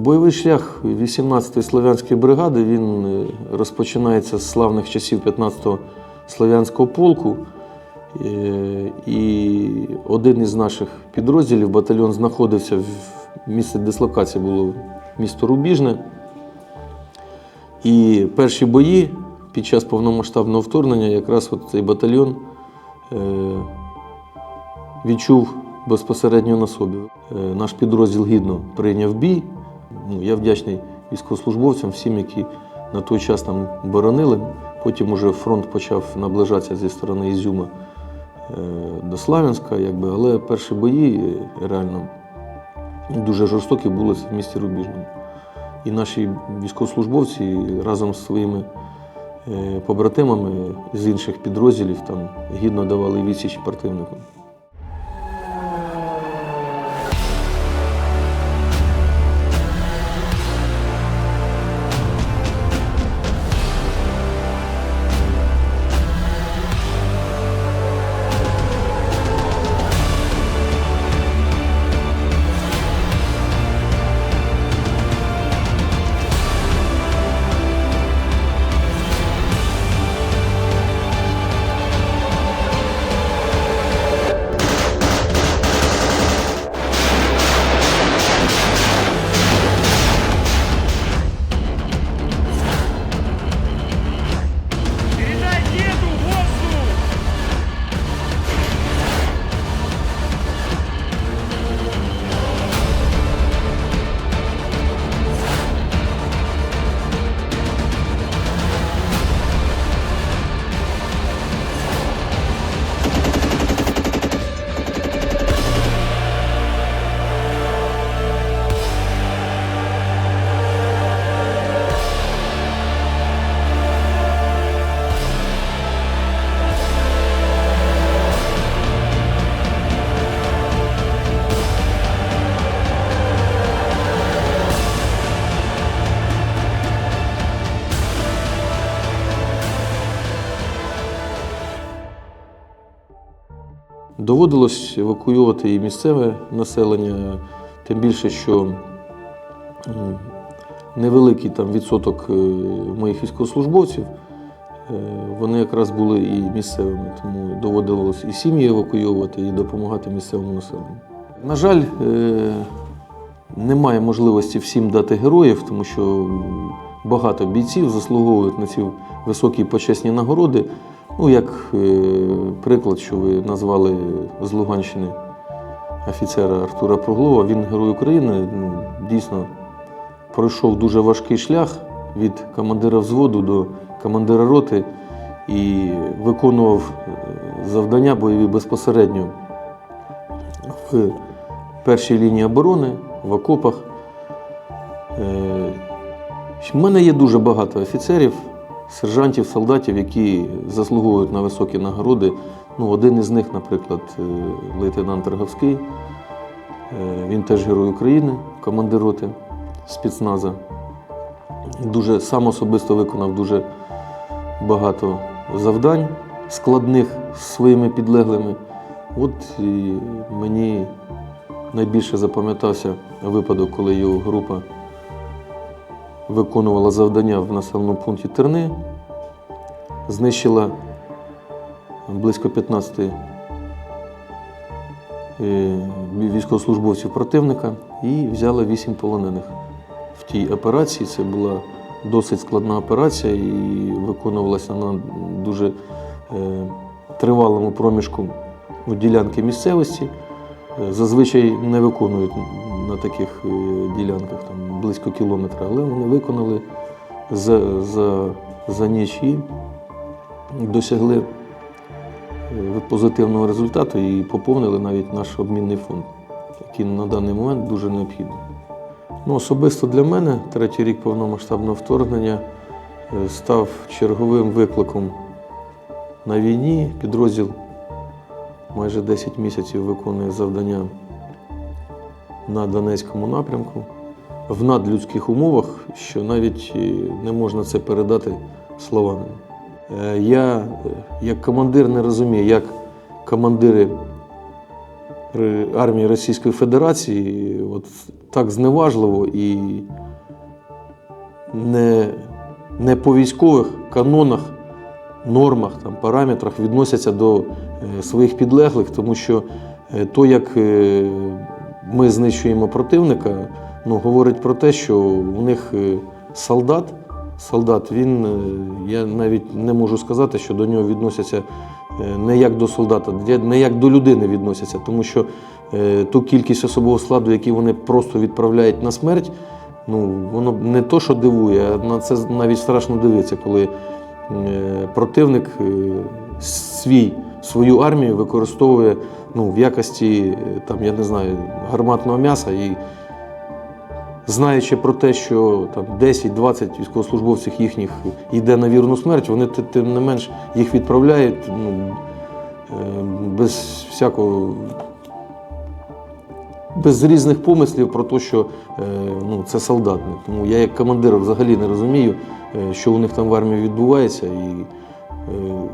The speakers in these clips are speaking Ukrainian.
Бойовий шлях 18-ї Слов'янської бригади він е, розпочинається з славних часів 15-го Слов'янського полку. Е, І один із наших підрозділів, батальйон, знаходився в місці дислокації було місто Рубіжне. І перші бої під час повномасштабного вторгнення якраз от цей батальйон е, відчув безпосередньо на собі. Наш підрозділ гідно прийняв бій. Ну, я вдячний військовослужбовцям, всім, які на той час там боронили. Потім уже фронт почав наближатися зі сторони Ізюма е, до Славянська, якби, але перші бої е, реально дуже жорстокі були в місті Рубіжному. І наші військовослужбовці разом з своїми е, побратимами з інших підрозділів там гідно давали відсіч противнику. Доводилось евакуювати і місцеве населення, тим більше, що невеликий там відсоток е, моїх військовослужбовців, е, вони якраз були і місцевими, тому доводилось і сім'ї евакуювати, і допомагати місцевому населенню. На жаль, е, немає можливості всім дати героїв, тому що багато бійців заслуговують на ці високі почесні нагороди. Ну, як е, приклад, що ви назвали з Луганщини офіцера Артура Проглова, він герой України, ну, дійсно пройшов дуже важкий шлях від командира взводу до командира роти і виконував е, завдання бойові безпосередньо в першій лінії оборони, в окопах. Е, мене є дуже багато офіцерів, сержантів, солдатів, які заслуговують на високі нагороди. Ну, один із них, наприклад, е, лейтенант Роговський. Е, Він теж герой України, командир роти спецназа. Дуже сам особисто виконав дуже багато завдань складних з своїми підлеглими. От і мені найбільше запам'ятався випадок, коли його група виконувала завдання в населеному пункті Терни, знищила близько 15 е, військовослужбовців противника і взяла 8 полонених. В тій операції це була досить складна операція і виконувалася на дуже е, тривалому проміжку ділянки місцевості. Е, Зазвичай не виконують таких е, ділянках там, близько кілометра, але вони виконали за, за, за ніч і досягли е, позитивного результату і поповнили навіть наш обмінний фонд, який на даний момент дуже необхідний. Ну, особисто для мене третій рік повномасштабного вторгнення е, став черговим викликом на війні. Підрозділ майже 10 місяців виконує завдання на Донецькому напрямку в надлюдських умовах, що навіть е, не можна це передати словами. Е, Я е, як командир не розумію, як командири армії Російської Федерації от так зневажливо і не, не по військових канонах, нормах, там, параметрах відносяться до своїх підлеглих, тому що то, як ми знищуємо противника, ну, говорить про те, що у них е, солдат, солдат, він, е, я навіть не можу сказати, що до нього відносяться е, не як до солдата, не як до людини відносяться, тому що ту кількість особового складу, який вони просто відправляють на смерть, ну, воно не то, що дивує, а на це навіть страшно дивитися, коли противник свій, свою армію використовує ну, в якості е, там, я не знаю, гарматного м'яса і знаючи про те, що там 10-20 військовослужбовців їхніх йде на вірну смерть, вони тим не менш їх відправляють ну, е, без всякого. Без різних помислів про те, що е, ну, це солдатник. Тому я як командир взагалі не розумію, що у них там в армії відбувається. І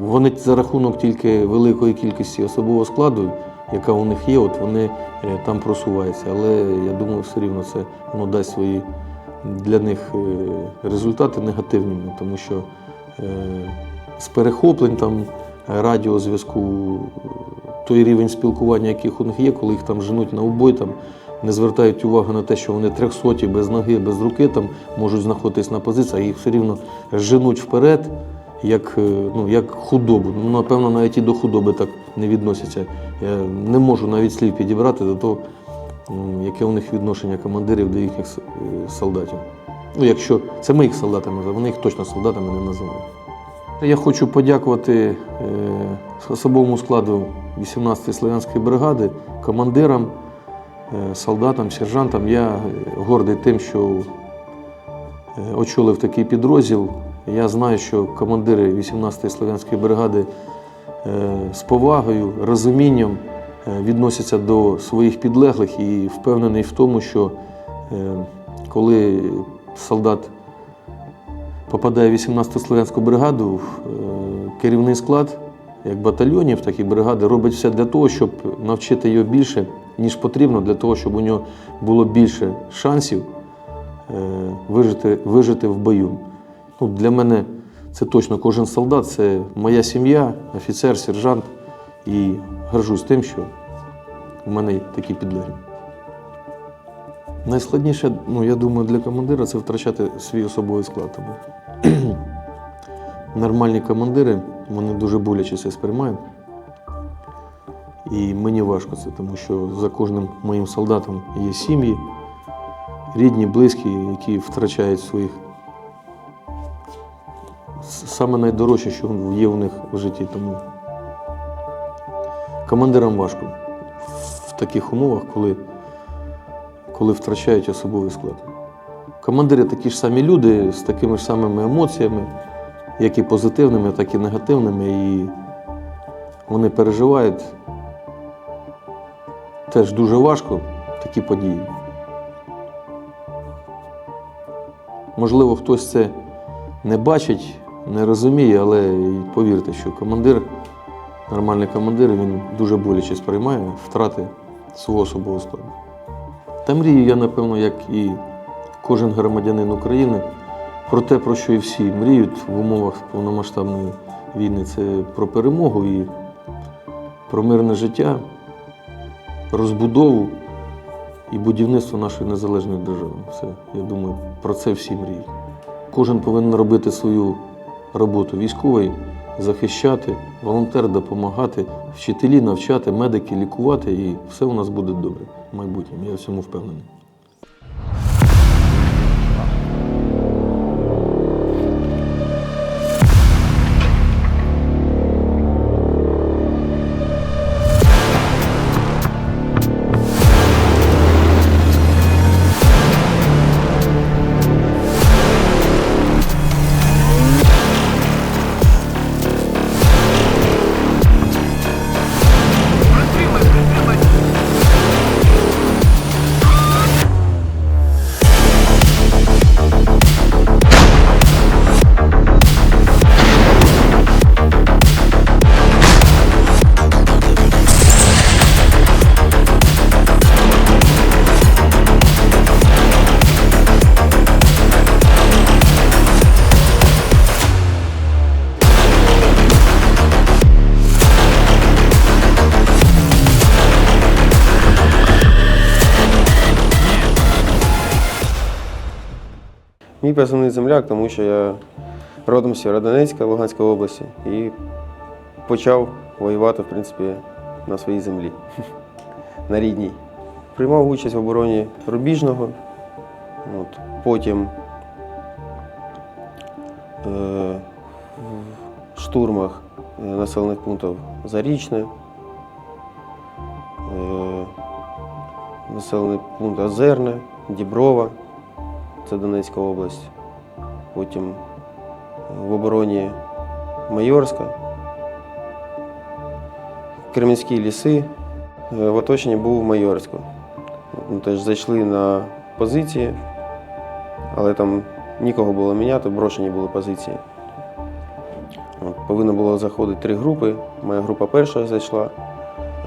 вони за рахунок тільки великої кількості особового складу, яка у них є, от вони е, там просуваються. Але я думаю, все рівно це воно дасть свої для них е, результати негативні, тому що е, з перехоплень там е, радіозв'язку, е, той рівень спілкування, яких у них є, коли їх там женуть на убой, там не звертають увагу на те, що вони трьохсоті без ноги, без руки там можуть знаходитись на позиціях, їх все рівно женуть вперед, як, е, ну, як худобу. Ну, напевно, навіть і до худоби так не відносяться. Я не можу навіть слів підібрати до того, яке у них відношення командирів до їхніх е, солдатів. Ну, якщо це ми їх солдатами вони їх точно солдатами не називають. Я хочу подякувати е, особовому складу 18-ї Слов'янської бригади, командирам, солдатам, сержантам. Я гордий тим, що очолив такий підрозділ. Я знаю, що командири 18-ї Слов'янської бригади е, з повагою, розумінням е, відносяться до своїх підлеглих і впевнений в тому, що е, коли солдат попадає в 18-ту Слов'янську бригаду, керівний склад, як батальйонів, так і бригади, робить все для того, щоб навчити його більше, ніж потрібно, для того, щоб у нього було більше шансів вижити, вижити в бою. Ну, для мене це точно кожен солдат, це моя сім'я, офіцер, сержант. І горжусь тим, що в мене такі підлеглі. Найскладніше, ну, я думаю, для командира це втрачати свій особовий склад. Тому нормальні командири, вони дуже боляче це сприймають. І мені важко це, тому що за кожним моїм солдатом є сім'ї, рідні, близькі, які втрачають своїх. Саме найдорожче, що є у них в житті. Тому командирам важко в таких умовах, коли коли втрачають особовий склад. Командири такі ж самі люди з такими ж самими емоціями, як і позитивними, так і негативними. І вони переживають теж дуже важко такі події. Можливо, хтось це не бачить, не розуміє, але повірте, що командир, нормальний командир, він дуже боляче сприймає втрати свого особового складу. Та мрію я, напевно, як і кожен громадянин України, про те, про що і всі мріють в умовах повномасштабної війни, це про перемогу і про мирне життя, розбудову і будівництво нашої незалежної держави. Все, я думаю, про це всі мріють. Кожен повинен робити свою роботу військовий, захищати, волонтер допомагати, вчителі навчати, медики лікувати, і все у нас буде добре в майбутньому. Я в цьому впевнений. Мій позивний земляк, тому що я родом з Сєвєродонецька, Луганської області, і почав воювати, в принципі, на своїй землі, на рідній. Приймав участь в обороні Рубіжного, от, потім е, в штурмах е, населених пунктів Зарічне, е, населений пункт Озерне, Діброва, це Донецька область. Потім в обороні Майорська, Кремінські ліси. Е, В оточенні був Майорську. Ми теж зайшли на позиції, але там нікого було міняти, брошені були позиції. Повинно було заходити три групи. Моя група перша зайшла,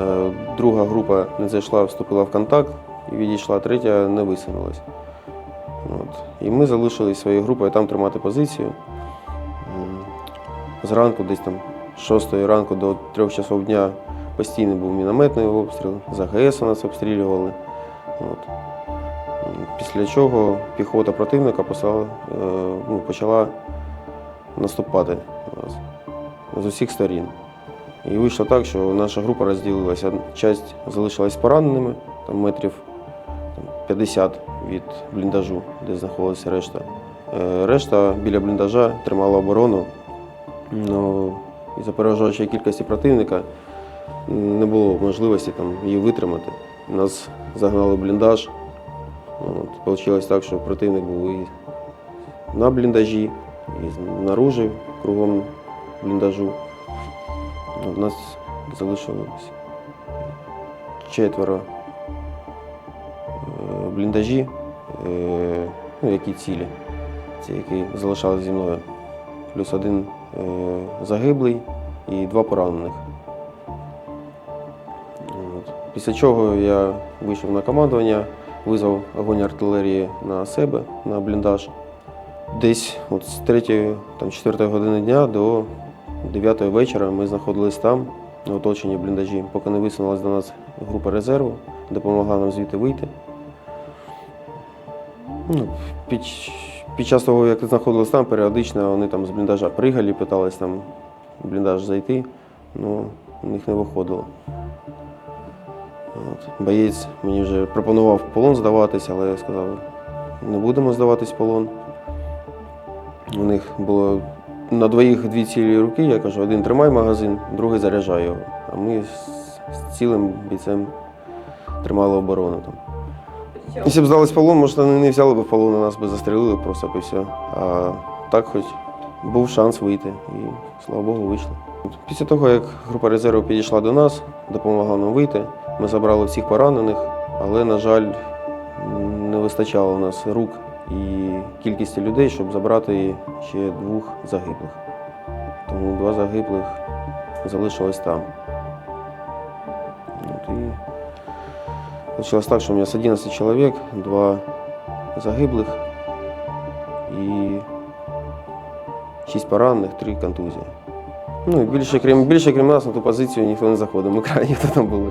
е, друга група не зайшла, вступила в контакт і відійшла, третя не висунулась. І ми залишились своєю групою там тримати позицію. Зранку, десь там з 6 ранку до 3 часов дня постійно був мінометний обстріл, з АГС у нас обстрілювали. От. Після чого піхота противника послала, е, ну, почала наступати з усіх сторін. І вийшло так, що наша група розділилася. Часть залишилась пораненими, там метрів 50 від бліндажу, де знаходилася решта. Е, Решта біля бліндажа тримала оборону. Ну, із-за переважаючої кількості противника не було можливості там, її витримати. Нас загнали в бліндаж. От, Получилось так, що противник був і на бліндажі, і знаружи кругом бліндажу. У нас залишилось четверо бліндажі, е, ну, які цілі, ці, які залишалися зі мною. Плюс один е, загиблий і два поранених. Після чого я вийшов на командування, визвав огонь артилерії на себе, на бліндаж. Десь от з 3 там, 4 години дня до 9 вечора ми знаходились там, на оточенні бліндажі, поки не висунулася до нас група резерву, допомогла нам звідти вийти. Ну, під, під час того, як знаходились там, періодично вони там з бліндажа пригали, питались там в бліндаж зайти, ну, у них не виходило. От. Боєць мені вже пропонував полон здаватись, але я сказав, не будемо здаватись полон. У них було на двоїх дві цілі руки, я кажу, один тримай магазин, другий заряджай його. А ми з цілим бійцем тримали оборону там. Якщо б здались полон, може, вони не взяли б полон, нас би застрелили просто і все. А так хоч був шанс вийти. І слава Богу, вийшли. Після того, як група резерву підійшла до нас, допомогла нам вийти, ми забрали всіх поранених, але, на жаль, не вистачало у нас рук і кількості людей, щоб забрати ще двох загиблих. Тому два загиблих залишилось там. От, і Получилось так, что у меня с 11 человек, два загиблих і 6 поранених, 3 контузії. Ну і більше, крім, більше крім нас на ту позицію ніхто не заходив, ми крайні хто там були.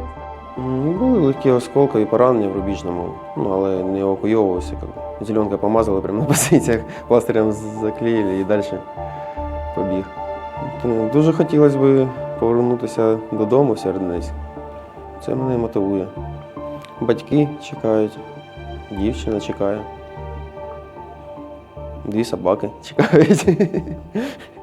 М, Були легкі осколкові поранення в рубіжному, ну, але не евакуйовувався. Зеленкою помазали прямо на позиціях, пластирем заклеїли і далі побіг. Дуже хотілося б повернутися додому в Сєвєродонецьк. Це мене мотивує. Батьки чекають, дівчина чекає. Дві собаки чекають.